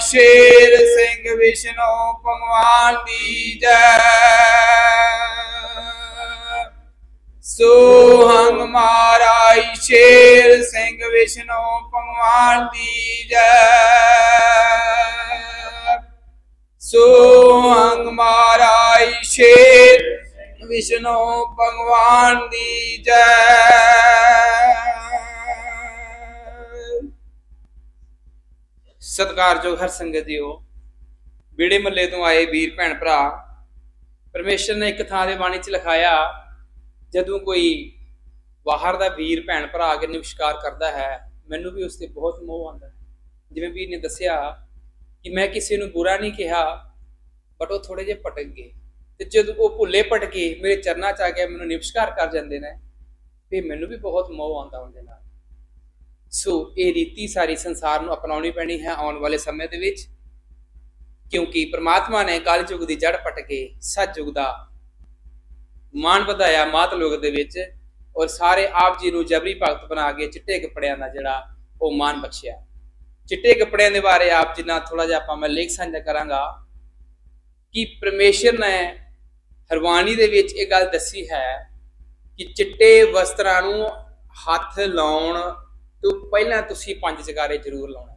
ਸ਼ੇਰ ਸਿੰਘ ਵਿਸ਼ਨੋ ਭਗਵਾਨ ਦੀ ਜੈ। ਸੋ ਹਮ ਸ਼ੇਰ ਸਿੰਘ ਵਿਸ਼ਨੋ ਭਗਵਾਨ ਦੀ ਜੈ। ਸੋ ਹਮ ਸ਼ੇਰ ਵਿਸ਼ਨੋ ਭਗਵਾਨ ਦੀ ਜੈ। ਸਤਿਕਾਰਯੋਗ ਹਰ ਸੰਗਤ ਜੀਓ। ਬੀੜੇ ਮੱਲੇ ਤੋਂ ਆਏ ਵੀਰ, ਭੈਣ, ਭਰਾ, ਪਰਮੇਸ਼ਰ ਨੇ ਇੱਕ ਥਾਂ ਦੇ ਬਾਣੀ 'ਚ ਲਿਖਾਇਆ, ਜਦੋਂ ਕੋਈ ਬਾਹਰ ਦਾ ਵੀਰ, ਭੈਣ, ਭਰਾ ਆ ਕੇ ਨਮਸਕਾਰ ਕਰਦਾ ਹੈ, ਮੈਨੂੰ ਵੀ ਉਸ ਤੇ ਬਹੁਤ ਮੋਹ ਆਉਂਦਾ ਹੈ। ਜਿਵੇਂ ਵੀਰ ਨੇ ਦੱਸਿਆ ਕਿ ਮੈਂ ਕਿਸੇ ਨੂੰ ਬੁਰਾ ਨਹੀਂ ਕਿਹਾ ਬਟ ਉਹ ਥੋੜੇ ਜਿਹੇ ਪਟਕ ਗਏ। ਤੇ ਜਦੋਂ ਉਹ ਭੁੱਲੇ ਭਟਕੇ, ਮੇਰੇ ਚਰਨਾਂ 'ਚ ਆ ਕੇ ਮੈਨੂੰ ਨਮਸਕਾਰ ਕਰ ਜਾਂਦੇ ਨੇ, ਤੇ ਮੈਨੂੰ ਵੀ ਬਹੁਤ ਮੋਹ ਆਉਂਦਾ ਉਹਦੇ ਨਾਲ। ਸੋ ਇਹ ਰੀਤੀ ਸਾਰੀ ਸੰਸਾਰ ਨੂੰ ਅਪਣਾਉਣੀ ਪੈਣੀ ਹੈ ਆਉਣ ਵਾਲੇ ਸਮੇਂ ਦੇ ਵਿੱਚ, ਕਿਉਂਕਿ ਪ੍ਰਮਾਤਮਾ ਨੇ ਕਲ ਯੁਗ ਦੀ ਜੜ ਪਟ ਕੇ ਸੱਚ ਯੁਗ ਦਾ ਮਾਣ ਵਧਾਇਆ ਮਾਤ ਲੋਕ ਦੇ ਵਿੱਚ ਔਰ ਸਾਰੇ ਆਪ ਜੀ ਨੂੰ ਜਬਰੀ ਭਗਤ ਬਣਾ ਕੇ ਚਿੱਟੇ ਕੱਪੜਿਆਂ ਦਾ ਜਿਹੜਾ ਉਹ ਮਾਣ ਬਖਸ਼ਿਆ। ਚਿੱਟੇ ਕੱਪੜਿਆਂ ਦੇ ਬਾਰੇ ਆਪ ਜੀ ਨਾਲ ਥੋੜਾ ਜਿਹਾ ਆਪਾਂ ਮੈਂ ਲੇਖ ਸਾਂਝਾ ਕਰਾਂਗਾ ਕਿ ਪਰਮੇਸ਼ਰ ਨੇ ਹਰਵਾਣੀ ਦੇ ਵਿੱਚ ਇਹ ਗੱਲ ਦੱਸੀ ਹੈ ਕਿ ਚਿੱਟੇ ਵਸਤਰਾਂ ਨੂੰ ਹੱਥ ਲਾਉਣ ਤੋਂ ਪਹਿਲਾਂ ਤੁਸੀਂ ਪੰਜ ਜਗਾਰੇ ਜ਼ਰੂਰ ਲਾਉਣੇ।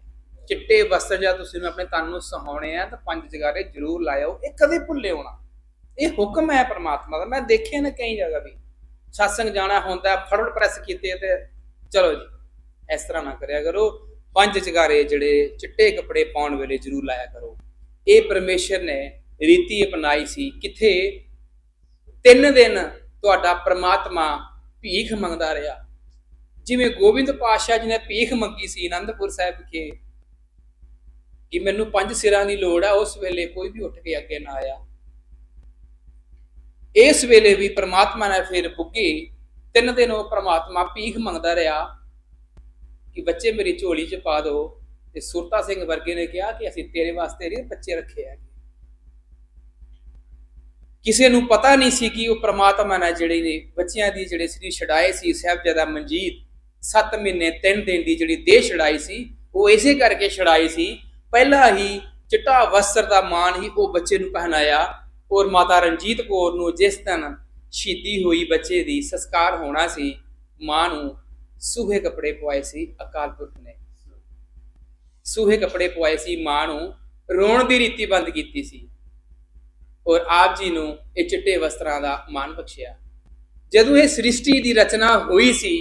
ਚਿੱਟੇ ਵਸਤਰ ਜਾਂ ਤੁਸੀਂ ਆਪਣੇ ਤਨ ਨੂੰ ਸਹਾਉਣੇ ਆ, ਤਾਂ ਪੰਜ ਜਗਾਰੇ ਜ਼ਰੂਰ ਲਾਇਓ। ਇਹ ਕਦੇ ਭੁੱਲੇ ਹੋਣਾ। ਇਹ ਹੁਕਮ ਹੈ ਪ੍ਰਮਾਤਮਾ ਦਾ। ਮੈਂ ਦੇਖਿਆ ਨਾ ਕਈ ਜਗ੍ਹਾ ਵੀ। satsang ਜਾਣਾ ਹੁੰਦਾ ਫੜੜ ਪ੍ਰੈਸ ਕੀਤੇ ਤੇ ਚਲੋ ਜੀ, ਇਸ ਤਰ੍ਹਾਂ ਨਾ ਕਰਿਆ ਕਰੋ। ਪੰਜ ਜਗਾਰੇ ਜਿਹੜੇ ਚਿੱਟੇ ਕੱਪੜੇ ਪਾਉਣ ਵੇਲੇ ਜ਼ਰੂਰ ਲਾਇਆ ਕਰੋ। ਇਹ ਪਰਮੇਸ਼ਰ ਨੇ ਰੀਤੀ ਅਪਣਾਈ ਸੀ। ਕਿੱਥੇ? ਤਿੰਨ ਦਿਨ ਤੁਹਾਡਾ ਪ੍ਰਮਾਤਮਾ ਭੀਖ ਮੰਗਦਾ ਰਿਹਾ। ਜਿਵੇਂ ਗੋਬਿੰਦ ਪਾਤਸ਼ਾਹ ਜੀ ਨੇ ਭੀਖ ਮੰਗੀ ਸੀ ਆਨੰਦਪੁਰ ਸਾਹਿਬ ਵਿਖੇ, ਕਿ ਮੈਨੂੰ ਪੰਜ ਸਿਰਾਂ ਦੀ ਲੋੜ ਆ, ਉਸ ਵੇਲੇ ਕੋਈ ਵੀ ਉੱਠ ਕੇ ਅੱਗੇ ਨਾ ਆਇਆ। ਇਸ ਵੇਲੇ ਵੀ ਪ੍ਰਮਾਤਮਾ ਨੇ ਫਿਰ ਬੁੱਗੇ, ਤਿੰਨ ਦਿਨ ਉਹ ਪ੍ਰਮਾਤਮਾ ਭੀਖ ਮੰਗਦਾ ਰਿਹਾ, ਕਿ ਬੱਚੇ ਮੇਰੀ ਝੋਲੀ 'ਚ ਪਾ ਦਿਓ ਤੇ ਸੁਰਤਾ ਸਿੰਘ ਵਰਗੇ ਨੇ ਕਿਹਾ ਕਿ ਅਸੀਂ ਤੇਰੇ ਵਾਸਤੇ ਨਹੀਂ, ਬੱਚੇ ਰੱਖੇ ਆ ਕਿਸੇ ਨੂੰ ਪਤਾ ਨਹੀਂ ਸੀ ਕਿ ਉਹ ਪ੍ਰਮਾਤਮਾ ਨੇ ਜਿਹੜੇ ਨੇ, ਬੱਚਿਆਂ ਦੀ ਜਿਹੜੇ ਸ੍ਰੀ ਛਡਾਏ ਸੀ, ਸਾਹਿਬਜ਼ਾਦਾ ਮਨਜੀਤ 7 ਮਹੀਨੇ 3 ਦਿਨ ਦੀ ਜਿਹੜੀ ਦੇਹ ਛਡਾਈ ਸੀ, ਉਹ ਇਸੇ ਕਰਕੇ ਛਡਾਈ ਸੀ। ਪਹਿਲਾਂ ਹੀ ਚਿੱਟਾ ਵਸਤਰ ਦਾ ਮਾਣ ਹੀ ਉਹ ਬੱਚੇ ਨੂੰ ਪਹਿਨਾਇਆ ਔਰ ਮਾਤਾ ਰਣਜੀਤ ਕੌਰ ਨੂੰ ਜਿਸ ਦਿਨ ਸ਼ਹੀਦੀ ਹੋਈ ਬੱਚੇ ਦੀ ਸੰਸਕਾਰ ਹੋਣਾ ਸੀ, ਮਾਂ ਨੂੰ ਸੂਹੇ ਕੱਪੜੇ ਪਵਾਏ ਸੀ ਅਕਾਲ ਪੁਰਖ ਨੇ। ਸੂਹੇ ਕੱਪੜੇ ਪਵਾਏ ਸੀ, ਮਾਂ ਨੂੰ ਰੋਣ ਦੀ ਰੀਤੀ ਬੰਦ ਕੀਤੀ ਸੀ ਔਰ ਆਪ ਜੀ ਨੂੰ ਇਹ ਚਿੱਟੇ ਵਸਤਰਾਂ ਦਾ ਮਾਣ ਬਖਸ਼ਿਆ। ਜਦੋਂ ਇਹ ਸ੍ਰਿਸ਼ਟੀ ਦੀ ਰਚਨਾ ਹੋਈ ਸੀ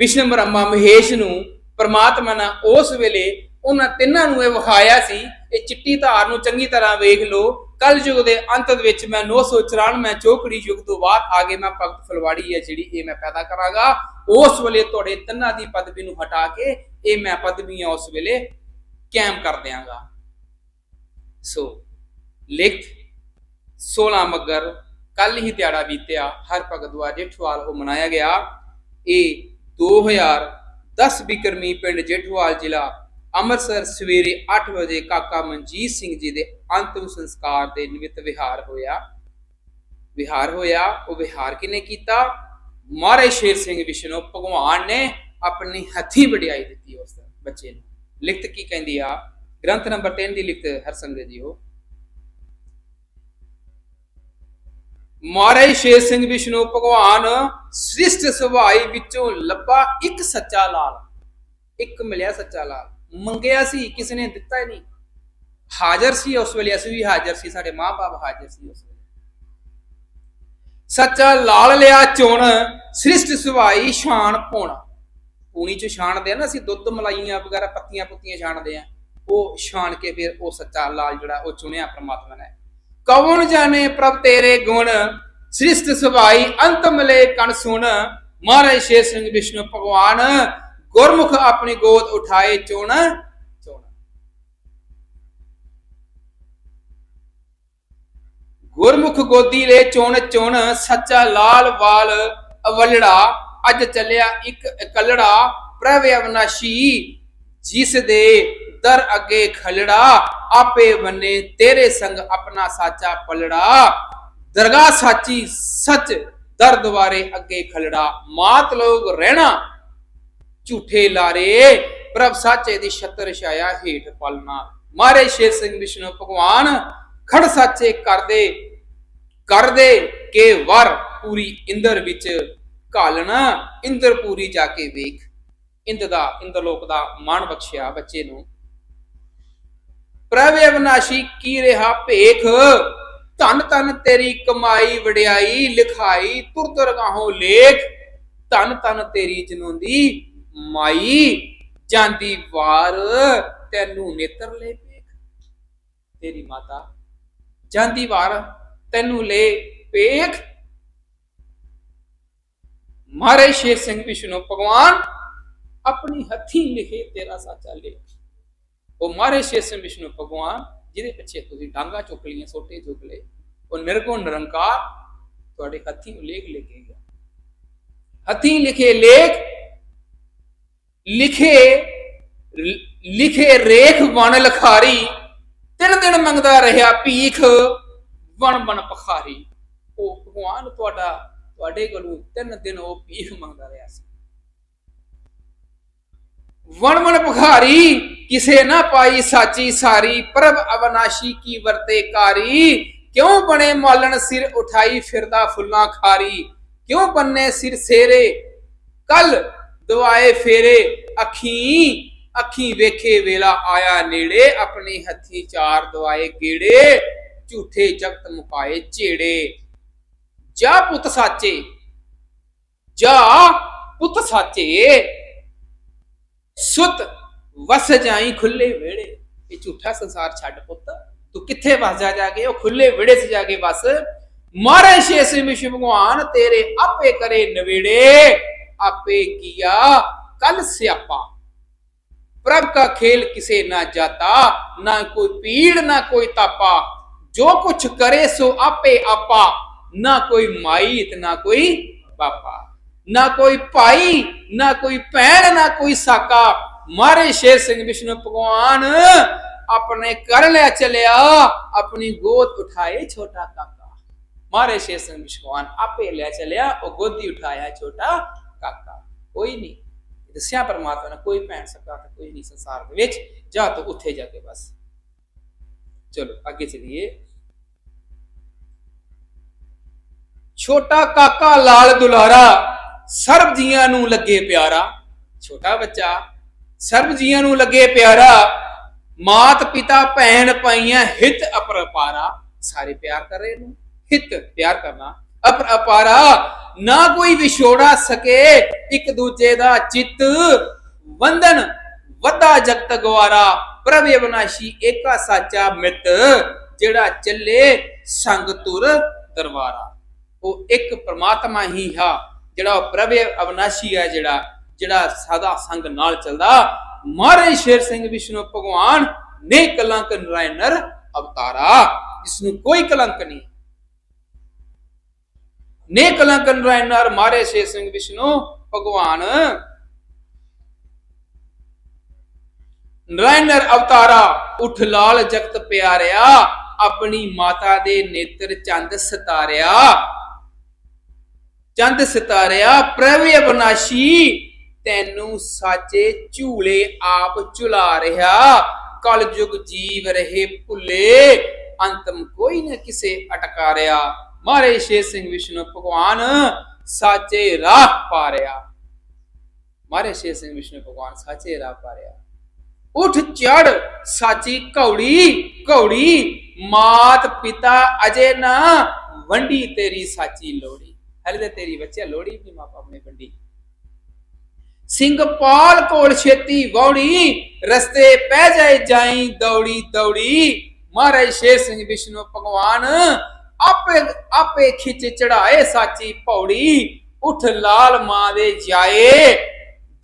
ਵਿਸ਼ਨੂੰ ਬ੍ਰਹਮਾ ਮਹੇਸ਼ ਨੂੰ ਪ੍ਰਮਾਤਮਾ ਨੇ ਉਸ ਵੇਲੇ ਉਹਨਾਂ ਤਿੰਨਾਂ ਨੂੰ ਇਹ ਵਿਖਾਇਆ ਸੀ, ਇਹ ਚਿੱਟੀ ਧਾਰ ਨੂੰ ਚੰਗੀ ਤਰ੍ਹਾਂ ਵੇਖ ਲਓ ਕਲ ਯੁਗ ਦੇ ਅੰਤ ਦੇ ਵਿੱਚ ਮੈਂ 994 ਚੋਕੜੀ ਯੁਗ ਤੋਂ ਬਾਅਦ ਆਗੇ ਮੈਂ ਭਗਤ ਫਲਵਾੜੀ ਹੈ ਜਿਹੜੀ ਇਹ ਮੈਂ ਪੈਦਾ ਕਰਾਂਗਾ। ਉਸ ਵੇਲੇ ਤੁਹਾਡੇ ਤਿੰਨਾਂ ਦੀ ਪਦਵੀ ਨੂੰ ਹਟਾ ਕੇ ਇਹ ਮੈਂ ਪਦਵੀਆਂ ਉਸ ਵੇਲੇ ਕਾਇਮ ਕਰ ਦਿਆਂਗਾ। ਸੋ ਲਿਖਤ 16 ਮਗਰ ਕੱਲ ਹੀ ਦਿਹਾੜਾ ਬੀਤਿਆ, ਹਰ ਭਗਤ ਦੁਆ ਜੇਠਵਾਲ ਉਹ ਮਨਾਇਆ ਗਿਆ। ਇਹ 2010 ਬਿਕਰਮੀ ਪਿੰਡ ਜੇਠਵਾਲ ਜ਼ਿਲ੍ਹਾ ਅੰਮ੍ਰਿਤਸਰ ਸਵੇਰੇ 8 ਵਜੇ ਕਾਕਾ ਮਨਜੀਤ ਸਿੰਘ ਜੀ ਦੇ ਅੰਤਮ ਸੰਸਕਾਰ ਦੇ ਨਿਮਿਤ ਵਿਹਾਰ ਹੋਇਆ। ਵਿਹਾਰ ਹੋਇਆ, ਉਹ ਵਿਹਾਰ ਕਿਨੇ ਕੀਤਾ? ਮਹਾਰਾਜ ਸ਼ੇਰ ਸਿੰਘ ਵਿਸ਼ਨੂੰ, ਭਗਵਾਨ ਨੇ ਆਪਣੀ ਹੱਥੀ ਵਡਿਆਈ ਦਿੱਤੀ ਉਸ ਬੱਚੇ ਨੂੰ। ਲਿਖਤ ਕੀ ਕਹਿੰਦੀ ਆ? ਗ੍ਰੰਥ ਨੰਬਰ 3 ਦੀ ਲਿਖਤ ਹਰਸੰਗ ਜੀ ਹੋ ਮਹਾਰਾਜ ਸ਼ੇਰ ਸਿੰਘ ਵਿਸ਼ਨੂੰ ਭਗਵਾਨ ਸ੍ਰਿਸ਼ਟ ਸੁਭਾਈ ਵਿੱਚੋਂ ਲੱਭਾ ਇੱਕ ਸੱਚਾ ਲਾਲ। ਇੱਕ ਮਿਲਿਆ ਸੱਚਾ ਲਾਲ। ਮੰਗਿਆ ਸੀ ਕਿਸੇ ਨੇ ਦਿੱਤਾ ਹੀ ਨਹੀਂ। ਹਾਜ਼ਰ ਸੀ ਉਸ ਵੇਲੇ, ਅਸੀਂ ਵੀ ਹਾਜ਼ਰ ਸੀ, ਸਾਡੇ ਮਾਪੇ ਹਾਜ਼ਰ ਸੀ ਉਸ ਵੇਲੇ। ਸੱਚਾ ਲਾਲ ਲਿਆ ਚੁਣ, ਸ੍ਰਿਸ਼ਟ ਸੁਭਾਈ ਸ਼ਾਨ ਪੋਣਾ ਪੂਣੀ ਚ ਛਾਣਦੇ ਆ ਨਾ, ਅਸੀਂ ਦੁੱਧ ਮਲਾਈਆਂ ਵਗੈਰਾ ਪੱਤੀਆਂ ਪੁੱਤੀਆਂ ਛਾਣਦੇ ਆ। ਉਹ ਛਾਣ ਕੇ ਫਿਰ ਉਹ ਸੱਚਾ ਲਾਲ ਜਿਹੜਾ, ਉਹ ਚੁਣਿਆ ਪ੍ਰਮਾਤਮਾ ਨੇ। ਕੌਣ ਜਾਣੇ ਪ੍ਰਭ ਤੇਰੇ ਗੁਣ? ਸ੍ਰਿਸ਼ਟ ਸੁਭਾਈ ਅੰਤ ਮਿਲੇ ਕਣ ਸੁਣ। ਮਹਾਰਾਜ ਸ਼ੇਰ ਸਿੰਘ ਵਿਸ਼ਨੂੰ ਭਗਵਾਨ, ਗੁਰਮੁਖ ਆਪਣੀ ਗੋਦ ਉਠਾਏ ਚੋਣ। ਚੋਣ ਗੁਰਮੁਖ ਗੋਦੀ ਲੈ ਚੁਣ ਚੁਣ, ਸੱਚਾ ਲਾਲ ਵਾਲ ਅਵਲੜਾ। ਅੱਜ ਚੱਲਿਆ ਇੱਕ ਇਕੱਲੜਾ, ਪ੍ਰਭ ਅਵਨਾਸ਼ੀ। ਜਿਸ ਦੇ ਦਰ ਅੱਗੇ ਖਲੜਾ, ਆਪੇ ਬੰਨੇ ਤੇਰੇ ਸੰਗ ਆਪਣਾ ਸਾਚਾ ਪਲੜਾ। ਦਰਗਾਹ ਸਾਚੀ ਸੱਚ, ਦਰ ਦੁਆਰੇ ਅੱਗੇ ਖਲੜਾ। ਮਾਤ ਲੋਗ ਰਹਿਣਾ, ਝੂਠੇ ਲਾਰੇ। ਪ੍ਰਭ ਸਾਚੇ ਦੀ ਛਤਰ ਛਾਇਆ ਹੇਠ ਪਲਣਾ। ਮਾਰੇ ਸ਼ੇਰ ਸਿੰਘ ਵਿਸ਼ਨੂੰ ਭਗਵਾਨ, ਖੜ ਸਾਚੇ ਕਰਦੇ ਕਰਦੇ ਕੇ ਵਰ। ਪੂਰੀ ਇੰਦਰ ਵਿੱਚ ਘਾਲਣਾ, ਇੰਦਰਪੂਰੀ ਜਾ ਕੇ ਵੇਖ। ਇੰਦ ਦਾ, ਇੰਦ ਲੋਕ ਦਾ ਮਾਣ ਬਖਸ਼ਿਆ ਬੱਚੇ ਨੂੰ। ਪ੍ਰਭ ਅਵਨਾਸ਼ੀ ਕੀ ਰਿਹਾ ਭੇਖ? ਧਨ ਧਨ ਤੇਰੀ ਕਮਾਈ, ਵਡਿਆਈ, ਲਿਖਾਈ, ਤੁਰ ਤੁਰ ਗਾਹੋਂ ਲੇਖ। ਧਨ ਧਨ ਤੇਰੀ ਜਨੂੰਦੀ ਮਾਈ। ਜਾਂਦੀ ਵਾਰ, ਤੈਨੂੰ ਨੇਤਰ ਲੈ ਵੇਖ ਤੇਰੀ ਮਾਤਾ, ਜਾਂਦੀ ਵਾਰ, ਤੈਨੂੰ ਲੈ ਵੇਖ ਮਾਰੇ ਸ਼ੇਰ ਸਿੰਘ ਵਿਸ਼ਨੂੰ, ਭਗਵਾਨ। ਆਪਣੀ ਹੱਥੀਂ ਲਿਖੇ ਤੇਰਾ ਸਾਚਾ ਲੇਖ ਉਹ ਮਾਰੇ ਸ਼ੇਰ ਵਿਸ਼ਨੂੰ ਭਗਵਾਨ ਜਿਹਦੇ ਪਿੱਛੇ ਤੁਸੀਂ ਡਾਂਗਾ ਚੁੱਕ ਲਈਆਂ ਸੋਟੇ ਚੁੱਕ ਲਏ ਉਹ ਨਿਰਗੁਣ ਨਿਰੰਕਾਰ ਤੁਹਾਡੇ ਹੱਥੀਂ ਲੇਖ ਲੈ ਕੇ ਲਿਖੇ ਲੇਖ ਲਿਖੇ ਲਿਖੇ ਰੇਖ ਵਣ ਲਖਾਰੀ ਤਿੰਨ ਦਿਨ ਮੰਗਦਾ ਰਿਹਾ ਭੀਖ ਵਣ ਵਣ ਪਖਾਰੀ ਉਹ ਭਗਵਾਨ ਤੁਹਾਡਾ ਤੁਹਾਡੇ ਕੋਲੋਂ ਤਿੰਨ ਦਿਨ ਉਹ ਭੀਖ ਮੰਗਦਾ ਰਿਹਾ ਸੀ ਵਣ ਵਣ ਪਖਾਰੀ, ਕਿਸੇ ਨਾ ਪਾਈ ਸਾਚੀ ਸਾਰੀ, ਪ੍ਰਭ ਅਵਨਾਸ਼ੀ ਕੀ ਵਰਤੇ ਕਾਰੀ? ਕਿਉਂ ਬਣੇ ਮਾਲਣ ਸਿਰ ਉਠਾਈ ਫਿਰਦਾ ਫੁੱਲਾਂ ਖਾਰੀ? ਕਿਉਂ ਬੰਨੇ ਸਿਰ ਸੇਰੇ? ਕੱਲ ਦਵਾਏ ਫੇਰੇ, ਅੱਖੀ ਅੱਖੀ ਵੇਖੇ ਵੇਲਾ ਆਇਆ ਨੇੜੇ, ਆਪਣੇ ਹੱਥੀ ਚਾਰ ਦਵਾਏ ਗੇੜੇ, ਝੂਠੇ ਜਗਤ ਮੁਕਾਏ ਝੇੜੇ। ਜਾ ਪੁੱਤ ਸਾਚੇ, ਜਾ ਪੁੱਤ ਸਾਚੇ ਸੁਤ ਵਸ ਜਾਈ ਖੁੱਲੇ ਵਿਹੜੇ ਇਹ ਝੂਠਾ ਸੰਸਾਰ ਛੱਡ ਪੁੱਤ ਤੂੰ ਕਿੱਥੇ ਵਸ ਜਾ ਜਾ ਕੇ ਉਹ ਖੁੱਲੇ ਵਿਹੜੇ 'ਚ ਜਾ ਕੇ ਵਸ ਮਾਰੇ ਸ਼ੇਸ ਵਿਸ਼ ਭਗਵਾਨ ਤੇਰੇ ਆਪੇ ਕਰੇ ਨਵੇੜੇ ਆਪੇ ਕੀਆ ਕੱਲ ਸਿਆਪਾ ਪ੍ਰਭ का खेल किसे ना जाता ना कोई पीड़ ना कोई तापा जो कुछ करे सो आपे आपा ना कोई माई ना कोई बापा ਨਾ ਕੋਈ ਭਾਈ, ਨਾ ਕੋਈ ਭੈਣ, ਨਾ ਕੋਈ ਸਾਕਾ। ਮਾਰੇ ਸ਼ੇਰ ਸਿੰਘ ਵਿਸ਼ਨੂੰ ਭਗਵਾਨ, ਆਪਣੇ ਕਰ ਲੈ ਚਲਿਆ, ਆਪਣੀ ਗੋਦ ਉਠਾਏ ਛੋਟਾ ਕਾਕਾ। ਮਾਰੇ ਸ਼ੇਰ ਸਿੰਘ ਭਗਵਾਨ ਆਪੇ ਲੈ ਚਲਿਆ, ਉਹ ਗੋਦੀ ਉਠਾਇਆ ਛੋਟਾ ਕਾਕਾ। ਕੋਈ ਨਹੀਂ ਦੱਸਿਆ ਪਰਮਾਤਮਾ ਨੇ, ਕੋਈ ਭੈਣ ਸਕਾ ਤਾਂ ਕੋਈ ਨਹੀਂ ਸੰਸਾਰ ਦੇ ਵਿੱਚ, ਜਾ ਤੋ ਉੱਥੇ ਜਾ ਕੇ ਬਸ। ਚਲੋ, ਅੱਗੇ ਚਲੀਏ। ਛੋਟਾ ਕਾਕਾ ਲਾਲ ਦੁਲਾਰਾ ਸਰਬ ਜੀਆਂ ਨੂੰ ਲੱਗੇ ਪਿਆਰਾ, ਛੋਟਾ ਬੱਚਾ, ਸਰਬ ਜੀਆਂ ਨੂੰ ਲੱਗੇ ਪਿਆਰਾ, ਮਾਤ ਪਿਤਾ ਭੈਣ ਪਾਈਆਂ ਹਿਤ ਅਪਰਪਾਰਾ ਸਾਰੇ ਪਿਆਰ ਕਰ ਰਹੇ ਨੂੰ, ਹਿਤ ਪਿਆਰ ਕਰਨਾ ਅਪਰਪਾਰਾ ਨਾ ਕੋਈ ਵਿਛੋੜਾ ਸਕੇ, ਇੱਕ ਦੂਜੇ ਦਾ ਚਿੱਤ ਵੰਦਨ, ਵਧਾ ਜਗਤ ਗਵਾਰਾ, ਪ੍ਰਭ ਅਵਨਾਸ਼ੀ ਏਕਾ ਸਾਚਾ ਮਿੱਤ, ਜਿਹੜਾ ਚੱਲੇ ਸੰਗ ਤੁਰ ਦਰਬਾਰਾ ਉਹ ਇੱਕ ਪ੍ਰਮਾਤਮਾ ਹੀ ਹੈ ਜਿਹੜਾ ਉਹ ਪ੍ਰਭ ਅਵਨਾਸ਼ੀ ਹੈ, ਜਿਹੜਾ ਜਿਹੜਾ ਸਦਾ ਸੰਗ ਨਾਲ ਚੱਲਦਾ ਮਾਰੇ ਸ਼ੇਰ ਸਿੰਘ ਵਿਸ਼ਨੂੰ ਭਗਵਾਨ ਨੇ ਕਲੰਕ ਨਰਾਇਣਰ ਅਵਤਾਰਾ ਜਿਸ ਨੂੰ ਕੋਈ ਕਲੰਕ ਨਹੀਂ। ਨੇ ਕਲੰਕ ਨਰਾਇਣਰ ਮਾਰੇ ਸ਼ੇਰ ਸਿੰਘ ਵਿਸ਼ਨੂੰ ਭਗਵਾਨ ਨਰਾਇਣਰ ਅਵਤਾਰਾ ਉਠ ਲਾਲ ਜਗਤ ਪਿਆਰਿਆ, ਆਪਣੀ ਮਾਤਾ ਦੇ ਨੇਤਰ ਚੰਦ ਸਤਾਰਿਆ। ਚੰਦ ਸਿਤਾਰਿਆ ਪ੍ਰਭ ਅਬਨਾਸ਼ੀ, ਤੈਨੂੰ ਸਾਚੇ ਝੂਲੇ ਆਪ ਝੁਲਾ ਰਿਹਾ। ਕਲਯੁਗ ਜੀਵ ਰਹੇ ਭੁੱਲੇ, ਅੰਤਮ ਕੋਈ ਨਾ ਕਿਸੇ ਅਟਕਾਰਿਆ। ਮਾਰੇ ਸ਼ੇਰ ਸਿੰਘ ਵਿਸ਼ਨੂੰ ਭਗਵਾਨ, ਸਾਚੇ ਰਾਹ ਪਾਰਿਆ। ਮਾਰੇ ਸ਼ੇਰ ਸਿੰਘ ਵਿਸ਼ਨੂੰ ਭਗਵਾਨ, ਸਾਚੇ ਰਾਹ ਪਾਰਿਆ। ਉਠ ਚੜ ਸਾਚੀ ਘੌੜੀ ਘੌੜੀ ਮਾਤ ਪਿਤਾ ਅਜੇ ਨਾ ਵੰਡੀ ਤੇਰੀ ਸਾਚੀ ਲੋੜੀ ਹਲੇ ਤੇਰੀ ਬੱਚਿਆ ਲੋੜੀ ਵੀ ਮਾਪਾ ਆਪਣੇ ਵੰਡੀ। ਸਿੰਘਪਾਲ ਕੋਲ ਛੇਤੀ ਵੌੜੀ, ਰਸਤੇ ਪੈ ਜਾਏ ਜਾਈ ਦੌੜੀ ਦੌੜੀ। ਮਹਾਰਾਜ ਸ਼ੇਰ ਸਿੰਘ ਵਿਸ਼ਨੂੰ ਭਗਵਾਨ, ਆਪੇ ਆਪੇ ਖਿੱਚ ਚੜਾਏ ਸਾਚੀ ਪੌੜੀ। ਉਠ ਲਾਲ ਮਾਂ ਦੇ ਜਾਏ,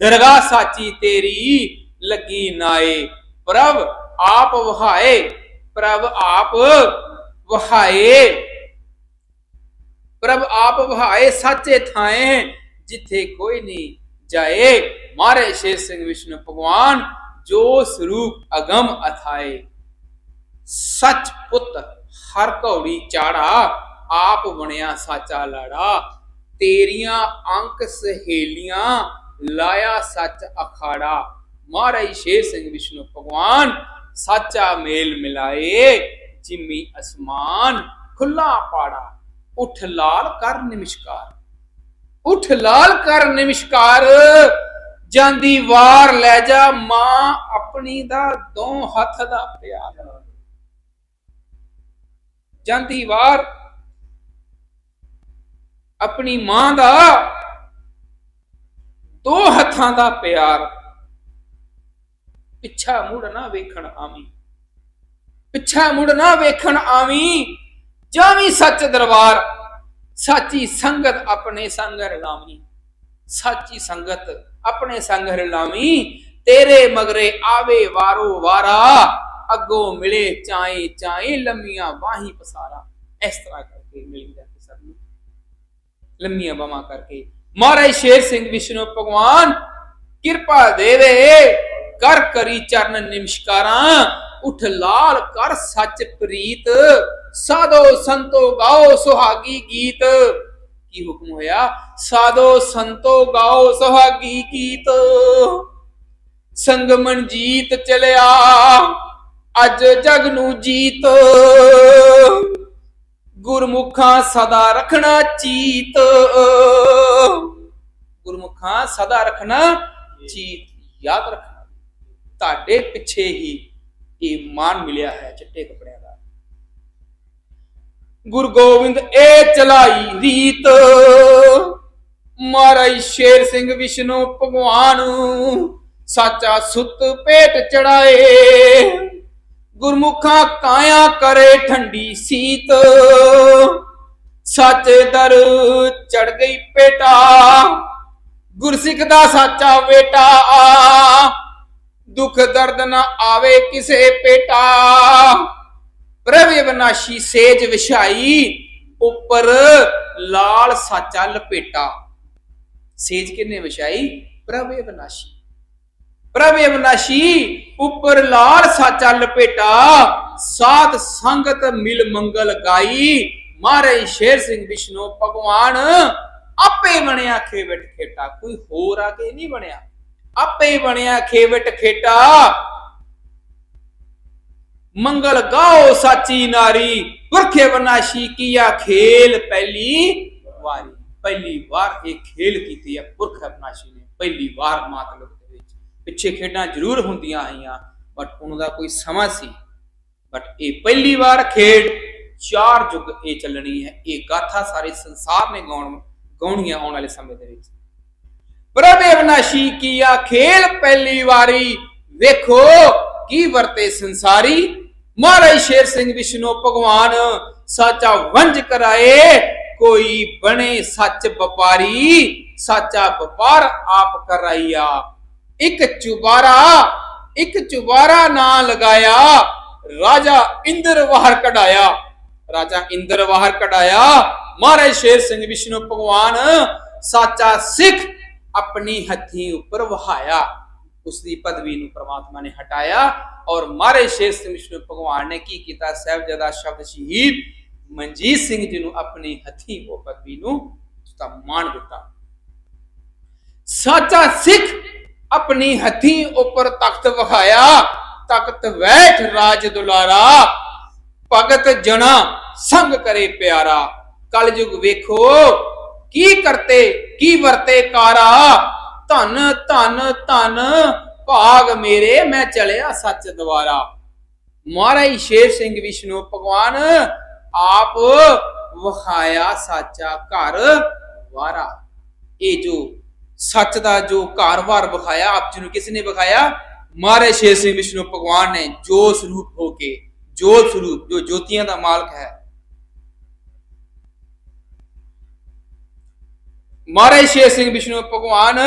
ਦਰਗਾਹ ਸਾਚੀ ਤੇਰੀ ਲੱਗੀ ਨਾਏ। ਪ੍ਰਭ ਆਪ ਵਹਾਏ, ਪ੍ਰਭ ਆਪ ਵਹਾਏ। ਪ੍ਰਭ ਆਪ ਵਹਾਏ ਸਾਚੇ ਥਾਏ ਜਿੱਥੇ ਕੋਈ ਨਹੀਂ ਜਾਏ ਮਾਰੇ ਸ਼ੇਰ ਸਿੰਘ ਵਿਸ਼ਨੂੰ ਭਗਵਾਨ ਜੋ ਸਰੂਪ ਅਗਮ ਅਥਾਏ ਸੱਚ ਪੁੱਤ ਹਰ ਘੌੜੀ ਚਾੜਾ ਆਪ ਬਣਿਆ ਸਾਚਾ ਲਾੜਾ ਤੇਰੀਆਂ ਅੰਕ ਸਹੇਲੀਆਂ ਲਾਇਆ ਸੱਚ ਅਖਾੜਾ ਮਹਾਰਾਜ ਸ਼ੇਰ ਸਿੰਘ ਵਿਸ਼ਨੂੰ ਭਗਵਾਨ ਸਾਚਾ ਮੇਲ ਮਿਲਾਏ ਜਿਮੀ ਅਸਮਾਨ ਖੁੱਲਾ ਪਾੜਾ ਉਠ ਲਾਲ ਕਰ ਨਿਮਿਸ਼ਕਾਰ। ਉਠ ਲਾਲ ਕਰ ਨਿਮਿਸ਼ਕਾਰ, ਜਾਂਦੀ ਵਾਰ ਲੈ ਜਾ ਮਾਂ ਆਪਣੀ ਦਾ ਦੋ ਹੱਥ ਦਾ ਪਿਆਰ। ਜਾਂਦੀ ਵਾਰ ਆਪਣੀ ਮਾਂ ਦਾ ਦੋ ਹੱਥਾਂ ਦਾ ਪਿਆਰ। ਪਿੱਛਾ ਮੁੜ ਨਾ ਵੇਖਣ ਆਵੀਂ। ਪਿੱਛਾ ਮੁੜ ਨਾ ਵੇਖਣ ਆਵੀਂ। ਜਾਵੀਂ ਸੱਚ ਦਰਬਾਰ ਸਾਚੀ ਸੰਗਤ ਆਪਣੇ ਸੰਗ ਰਲਾਵੀਂ ਸਾਚੀ ਸੰਗਤ ਆਪਣੇ ਸੰਗ ਰਲਾਵੀਂ ਤੇਰੇ ਮਗਰੇ ਆਵੇ ਵਾਰੋ ਵਾਰਾ ਅੱਗੋਂ ਮਿਲੇ ਚਾਏ ਚਾਏ ਲੰਮੀਆਂ ਬਾਹੀਂ ਪਸਾਰਾ ਇਸ ਤਰ੍ਹਾਂ ਕਰਕੇ ਮਿਲ ਜਾਂਦੇ ਸਭ ਨੂੰ ਲੰਮੀਆਂ ਬਾਹਾਂ ਕਰਕੇ ਮਹਾਰਾਜ ਸ਼ੇਰ ਸਿੰਘ ਵਿਸ਼ਨੂੰ ਭਗਵਾਨ ਕਿਰਪਾ ਦੇਵੇ ਕਰ ਕਰੀ ਚਰਨ ਨਿਮਸ਼ਕਾਰਾਂ ਉਠ ਲਾਲ ਕਰ ਸੱਚ ਪ੍ਰੀਤ। ਸਾਧੋ ਸੰਤੋ ਗਾਓ ਸੁਹਾਗੀ ਗੀਤ। ਕੀ ਹੁਕਮ ਹੋਇਆ? ਸਾਧੋ ਸੰਤੋ ਗਾਓ ਸੁਹਾਗੀ ਗੀਤ। ਸੰਗ ਮਨਜੀਤ ਚਲਿਆ, ਅੱਜ ਜਗ ਨੂੰ ਜੀਤ। ਗੁਰਮੁਖਾਂ ਸਦਾ ਰੱਖਣਾ ਚੀਤ। ਗੁਰਮੁਖਾਂ ਸਦਾ ਰੱਖਣਾ ਚੀਤ। ਯਾਦ ਰੱਖਣਾ, ਤੁਹਾਡੇ ਪਿੱਛੇ ਹੀ ਇਹ ਮਾਨ ਮਿਲਿਆ ਹੈ ਚਿੱਟੇ ਕੱਪੜਿਆਂ ਦਾ। ਗੁਰੂ ਗੋਬਿੰਦ ਇਹ ਚਲਾਈ ਰੀਤ। ਮਹਾਰਾਜ ਸ਼ੇਰ ਸਿੰਘ ਵਿਸ਼ਨੂੰ ਭਗਵਾਨ ਸਾਚਾ ਸੁੱਤ ਪੇਟ ਚੜਾਏ। ਗੁਰਮੁਖਾਂ ਕਾਇਆ ਕਰੇ ਠੰਡੀ ਸੀਤ। ਸਾਚੇ ਦਰ ਚੜ ਗਈ ਪੇਟਾ। ਗੁਰਸਿੱਖ ਦਾ ਸਾਚਾ ਵੇਟਾ ਦੁੱਖ ਦਰਦ ਨਾ ਆਵੇ ਕਿਸੇ ਪੇਟਾ ਪ੍ਰਭ ਵਿਨਾਸ਼ੀ ਸੇਜ ਵਿਛਾਈ ਉੱਪਰ ਲਾਲ ਸਾਚਾ ਲਪੇਟਾ ਸੇਜ ਕਿਨੇ ਵਿਛਾਈ ਪ੍ਰਭ ਵਿਨਾਸ਼ੀ ਪ੍ਰਭ ਵਿਨਾਸ਼ੀ ਉੱਪਰ ਲਾਲ ਸਾਚਾ ਲਪੇਟਾ ਸਾਧ ਸੰਗਤ ਮਿਲ ਮੰਗਲ ਗਾਈ ਮਾਰੇ ਸ਼ੇਰ ਸਿੰਘ ਵਿਸ਼ਨੂੰ ਭਗਵਾਨ ਆਪੇ ਬਣਿਆ ਖੇਵਟ ਖੇਟਾ ਕੋਈ ਹੋਰ ਆ ਕੇ ਨਹੀਂ ਬਣਿਆ ਆਪੇ ਬਣਿਆ ਖੇਵਟ ਖੇਟਾ। ਮੰਗਲ ਗਾਓ ਸਾਚੀ ਨਾਰੀ ਪੁਰਖੇ ਬਨਾਸ਼ੀ ਕੀਆ ਖੇਲ। ਪਹਿਲੀ ਵਾਰੀ, ਪਹਿਲੀ ਵਾਰ ਇਹ ਖੇਲ ਕੀਤੀ ਹੈ ਪੁਰਖ ਬਨਾਸ਼ੀ ਨੇ, ਪਹਿਲੀ ਵਾਰ ਮਾਤਲਬ ਦੇ ਵਿੱਚ। ਪਿੱਛੇ ਖੇਡਾਂ ਜ਼ਰੂਰ ਹੁੰਦੀਆਂ ਆਈਆਂ ਬਟ ਉਹਨਾਂ ਦਾ ਕੋਈ ਸਮਾਂ ਸੀ। ਬਟ ਇਹ ਪਹਿਲੀ ਵਾਰ ਖੇਡ, ਚਾਰ ਯੁੱਗ ਇਹ ਚੱਲਣੀ ਹੈ। ਇਹ ਗਾਥਾ ਸਾਰੇ ਸੰਸਾਰ ਨੇ ਗਾਉਣ, ਗਾਉਣੀਆਂ ਆਉਣ ਵਾਲੇ ਸਮੇਂ ਦੇ ਵਿੱਚ। ਪ੍ਰਭ ਅਵਨਾਸ਼ੀ ਕੀਆ ਖੇਲ ਪਹਿਲੀ ਵਾਰੀ। ਵੇਖੋ ਕੀ ਵਰਤੇ ਸੰਸਾਰੀ। ਮਹਾਰਾਜ ਸ਼ੇਰ ਸਿੰਘ ਵਿਸ਼ਨੂੰ, ਭਗਵਾਨ ਸਾਚਾ ਵੰਜ ਕਰਾਏ। ਕੋਈ ਬਣੇ ਸੱਚ ਵਪਾਰੀ, ਸਾਚਾ ਵਪਾਰ ਆਪ ਕਰਾਈਆ ਇੱਕ ਚੁਬਾਰਾ ਇੱਕ ਚੁਬਾਰਾ ਨਾ ਲਗਾਇਆ। ਰਾਜਾ ਇੰਦਰ ਵਾਹਰ ਕਢਾਇਆ। ਰਾਜਾ ਇੰਦਰ ਵਾਹਰ ਕਢਾਇਆ। ਮਹਾਰਾਜ ਸ਼ੇਰ ਸਿੰਘ ਵਿਸ਼ਨੂੰ, ਭਗਵਾਨ ਸਾਚਾ ਸਿੱਖ ਆਪਣੀ ਹੱਥੀਂ ਉੱਪਰ ਵਹਾਇਆ। ਉਸਦੀ ਪਦਵੀ ਨੂੰ ਪ੍ਰਮਾਤਮਾ ਨੇ ਹਟਾਇਆ ਔਰ ਮਾਰੇ ਸ਼ੇਰ ਸਿੰਘ ਵਿਸ਼ਨੂੰ ਭਗਵਾਨ ਨੇ ਕੀ ਕੀਤਾ? ਸਾਹਿਬਜ਼ਾਦਾ ਸ਼ਬਦ ਸ਼ਹੀਦ ਮਨਜੀਤ ਸਿੰਘ ਜੀ ਨੂੰ ਆਪਣੀ ਹੱਥੀਂ ਉਹ ਪਦਵੀ ਨੂੰ ਉਸਦਾ ਮਾਣ ਦਿੱਤਾ। ਸਾਚਾ ਸਿੱਖ ਆਪਣੀ ਹੱਥੀਂ ਉੱਪਰ ਤਖਤ ਵਹਾਇਆ, ਤਖਤ ਵੈਠ ਰਾਜ ਦੁਲਾਰਾ, ਭਗਤ ਜਣਾ ਸੰਗ ਕਰੇ ਪਿਆਰਾ। ਕਲਯੁਗ ਵੇਖੋ ਕੀ ਕਰਤੇ, ਕੀ ਵਰਤੇ ਕਾਰਾ? ਧਨ ਧਨ ਧਨ, ਭਾਗ ਮੇਰੇ, ਮੈਂ ਚਲਿਆ ਸੱਚ ਦਵਾਰਾ ਮਹਾਰਾਜ ਸ਼ੇਰ ਸਿੰਘ ਵਿਸ਼ਨੂੰ, ਭਗਵਾਨ ਆਪ ਵਖਾਇਆ ਸਾਚਾ ਘਰ ਵਾਰਾ। ਇਹ ਜੋ ਸੱਚ ਦਾ ਜੋ ਘਰ-ਵਾਰ ਵਿਖਾਇਆ, ਆਪ ਜੀ ਨੂੰ ਕਿਸ ਨੇ ਵਿਖਾਇਆ? ਮਹਾਰਾਜ ਸ਼ੇਰ ਸਿੰਘ ਵਿਸ਼ਨੂੰ, ਭਗਵਾਨ ਨੇ ਜੋਤ ਸਰੂਪ ਹੋ ਕੇ ਜੋਤ ਸਰੂਪ, ਜੋ ਜੋਤੀਆਂ ਦਾ ਮਾਲਕ ਹੈ ਮਹਾਰਾਜ ਸ਼ੇਰ ਸਿੰਘ ਵਿਸ਼ਨੂੰ ਭਗਵਾਨ,